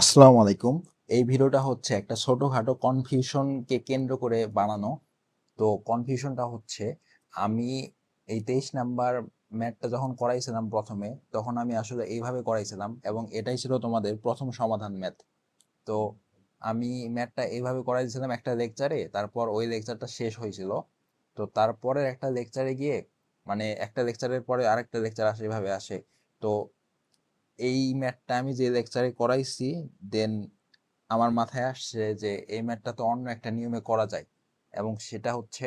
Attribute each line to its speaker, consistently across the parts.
Speaker 1: আসসালামু আলাইকুম। এই ভিডিওটা হচ্ছে একটা ছোটখাটো কনফিউশনকে কেন্দ্র করে বানানো। তো কনফিউশনটা হচ্ছে, আমি এই তেইশ নাম্বার ম্যাটটা যখন করাইছিলাম প্রথমে, তখন আমি আসলে এইভাবে করাইছিলাম এবং এটাই ছিল তোমাদের প্রথম সমাধান ম্যাথ। তো আমি ম্যাথটা এইভাবে করাইছিলাম একটা লেকচারে, তারপর ওই লেকচারটা শেষ হয়েছিল। তো তারপরের একটা লেকচারে গিয়ে মানে একটা লেকচারের পরে আরেকটা লেকচার আসে এভাবে আসে। তো এই ম্যাথটা আমি যে লেকচারে করাইছি দেন আমার মাথায় আসছে যে এই ম্যাথটা তো অন্য একটা নিয়মে করা যায়। এবং সেটা হচ্ছে,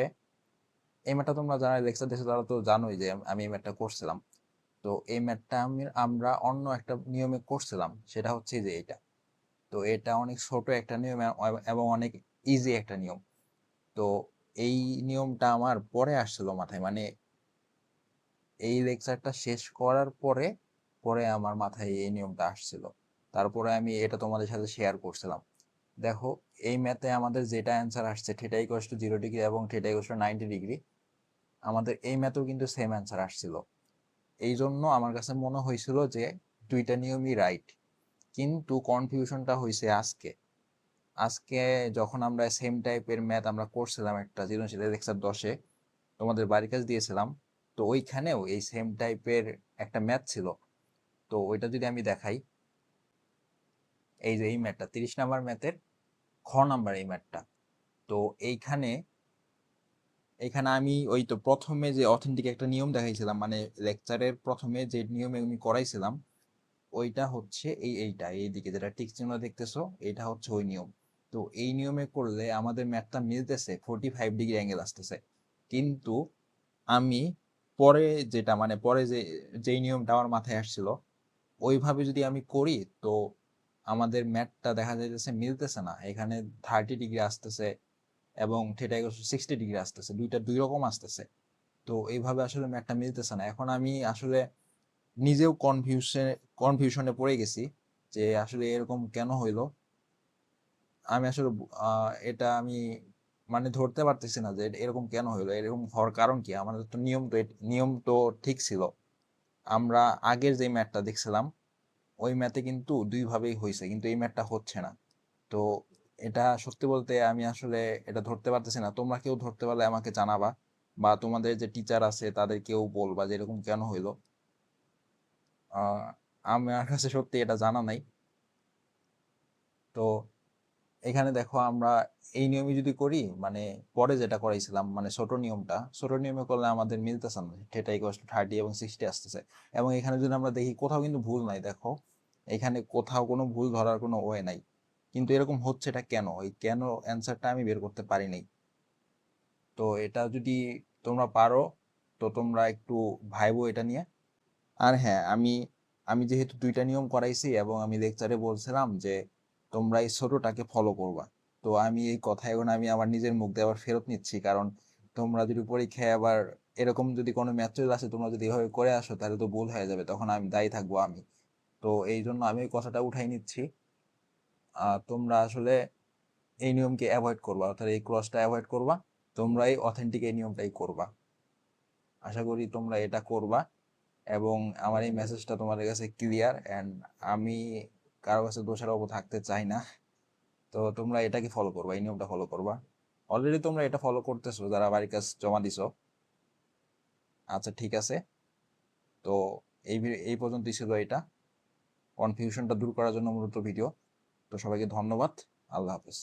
Speaker 1: এই ম্যাথটা তোমরা যারা লেকচার দেখছ তারা তো জানোই যে আমি এই ম্যাথটা করছিলাম। তো এই ম্যাথটা আমি, আমরা অন্য একটা নিয়মে করছিলাম, সেটা হচ্ছে যে এটা। তো এটা অনেক ছোট একটা নিয়ম এবং অনেক ইজি একটা নিয়ম। তো এই নিয়মটা আমার পরে আসছিল মাথায়। মানে এই লেকচারটা শেষ করার পরে পরে আমার মাথায় এই নিয়মটা আসছিল। তারপরে আমি এটা তোমাদের সাথে শেয়ার করছিলাম। দেখো, এই ম্যাথে আমাদের যেটা অ্যান্সার আসছে theta equals to zero degree এবং theta equals to ninety degree আমাদের এই ম্যাথেও কিন্তু সেম অ্যান্সার আসছিল। এই জন্য আমার কাছে মনে হয়েছিল যে দুইটা নিয়মই রাইট কিন্তু কনফিউশনটা হয়েছে আজকে। আজকে যখন আমরা সেম টাইপের ম্যাথ আমরা করছিলাম একটা সৃজনশীলের লেকচার দশে, তোমাদের বাড়ির কাজ দিয়েছিলাম, তো ওইখানেও এই সেম টাইপের একটা ম্যাথ ছিল। তো ওইটা যদি আমি দেখাই, এই যে এই ম্যাথটা তিরিশ নাম্বার ম্যাথের খ নাম্বার এই ম্যাথটা তো এইখানে এখানে আমি ওই তো প্রথমে যে অথেন্টিক একটা নিয়ম দেখাইছিলাম মানে লেকচারের প্রথমে যে নিয়মে আমি করাইছিলাম, ওইটা হচ্ছে এই এইটা এইদিকে যেটা টিক চিহ্ন দেখতেছো এটা হচ্ছে ওই নিয়ম। তো এই নিয়মে করলে আমাদের ম্যাথটা মিলতেছে ফোর্টি ফাইভ ডিগ্রি অ্যাঙ্গেল আসতেছে। কিন্তু আমি পরে যেটা মানে পরে যে, যেই নিয়মটা আমার মাথায় আসছিল ওইভাবে যদি আমি করি, তো আমাদের ম্যাথটা দেখা যাইতেছে মিলতেছে না। এখানে থার্টি ডিগ্রি আসতেছে এবং থিটা সিক্সটি ডিগ্রি আসতেছে। দুইটা দুই রকম আসতেছে। তো এইভাবে আসলে ম্যাথটা মিলতেছে না। এখন আমি আসলে নিজেও কনফিউশন কনফিউশনে পড়ে গেছি যে আসলে এরকম কেন হইল। আমি আসলে এটা আমি মানে ধরতে পারতেছি না যে এরকম কেন হইল। এরকম হওয়ার কারণ কি? আমাদের তো নিয়ম তো নিয়ম তো ঠিক ছিল। আমরা আগের যে ম্যাথটা দেখছিলাম, ওই ম্যাথে কিন্তু দুইভাবেই হয়েছে কিন্তু এই ম্যাথটা হচ্ছে না। তো এটা সত্যি বলতে আমি আসলে এটা ধরতে পারতেছি না। তোমরা কেউ ধরতে পারলে আমাকে জানাবা বা তোমাদের যে টিচার আছে তাদের কেউ বলবা যে এরকম কেন হইল। আমার কাছে সত্যি এটা জানা নাই। তো এখানে দেখো আমরা এই নিয়মে যদি করি মানে পরে যেটা করাইছিলাম মানে ছোট নিয়মটা, ছোট নিয়মে করলে আমাদের মিলতেছে না থার্টি এবং সিক্সটি আসতেছে। এবং এখানে যদি আমরা দেখি কোথাও কিন্তু ভুল নাই, দেখো, এখানে কোথাও কোনো ভুল ধরার কোনো ওয়ে নাই। কিন্তু এরকম হচ্ছে এটা কেন? এই কেন অ্যান্সারটা আমি বের করতে পারি নাই। তো এটা যদি তোমরা পারো, তো তোমরা একটু ভাইবো এটা নিয়ে। আর হ্যাঁ আমি আমি যেহেতু দুইটা নিয়ম করাইছি এবং আমি লেকচারে বলছিলাম যে তোমরা এই ছোটটাকে ফলো করবা। তো আমি এই কথা এখন আমি আমার নিজের মুখ দিয়ে আবার ফেরত নিচ্ছি। কারণ তোমরা যদি পরীক্ষায় আবার এরকম যদি কোনো ম্যাথ চলে আসে, তোমরা যদি এভাবে করে আসো, তাহলে তো ভুল হয়ে যাবে। তখন আমি দায়ী থাকব আমি। তো এই জন্য আমি ওই কথাটা উঠাই নিচ্ছি। তোমরা আসলে এই নিয়মকে অ্যাভয়েড করবা। অর্থাৎ এই ক্রসটা অ্যাভয়েড করবা। তোমরা এই অথেন্টিক এই নিয়মটাই করবা। আশা করি তোমরা এটা করবা। এবং আমার এই মেসেজটা তোমাদের কাছে ক্লিয়ার অ্যান্ড আমি কারও কাছে দোষারোপ থাকতে চাই না। তো তোমরা এটাকে ফলো করবা, এই নিয়মটা ফলো করবা। অলরেডি তোমরা এটা ফলো করতেছো, যারা বাড়ির কাজ জমা দিছো। আচ্ছা ঠিক আছে। তো এই এই পর্যন্তই ছিল এটা। কনফিউশনটা দূর করার জন্য মূলত ভিডিও তো সবাইকে ধন্যবাদ। আল্লাহ হাফেজ।